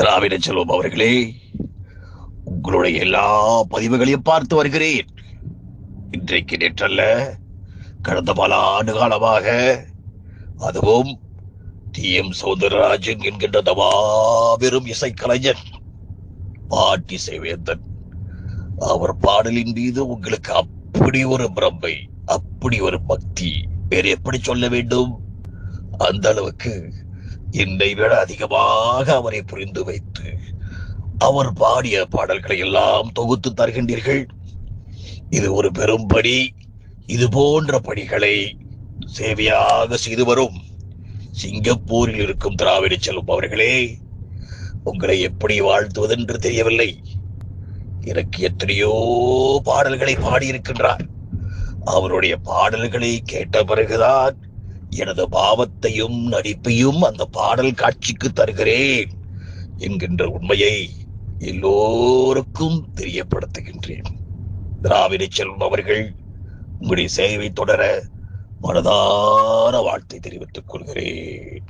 திராவிட செல்வம் அவர்களே உங்களுடைய எல்லா பதிவுகளையும் பார்த்து வருகிறேன். இன்றைக்கு நேற்றல்ல கடந்த பல ஆண்டு காலமாக அதுவும் டி. எம். சௌந்தரராஜன் என்கின்ற மாபெரும் இசைக்கலைஞன் பாட்டி சேவேந்தன். அவர் பாடலின் மீது உங்களுக்கு அப்படி ஒரு பிரம்மை அப்படி ஒரு பக்தி வேறு எப்படி சொல்ல வேண்டும்? அந்த அளவுக்கு என்னை விட அதிகமாக அவரை புரிந்து வைத்து அவர் பாடிய பாடல்களை எல்லாம் தொகுத்து தருகின்றீர்கள். இது ஒரு பெரும் பணி இது போன்ற பணிகளை சேவையாக செய்து வரும் சிங்கப்பூரில் இருக்கும் திராவிட செல்வம் அவர்களே உங்களை எப்படி வாழ்த்துவதென்று தெரியவில்லை. எனக்கு எத்தனையோ பாடல்களை பாடியிருக்கின்றார். அவருடைய பாடல்களை கேட்ட பிறகுதான் எனது பாவத்தையும் நடிப்பையும் அந்த பாடல் காட்சிக்கு தருகிறேன் என்கின்ற உண்மையை எல்லோருக்கும் தெரியப்படுத்துகின்றேன். திராவிட செல்வம் அவர்கள் உங்களுடைய சேவை தொடர மனதார வாழ்த்தை தெரிவித்துக் கொள்கிறேன்.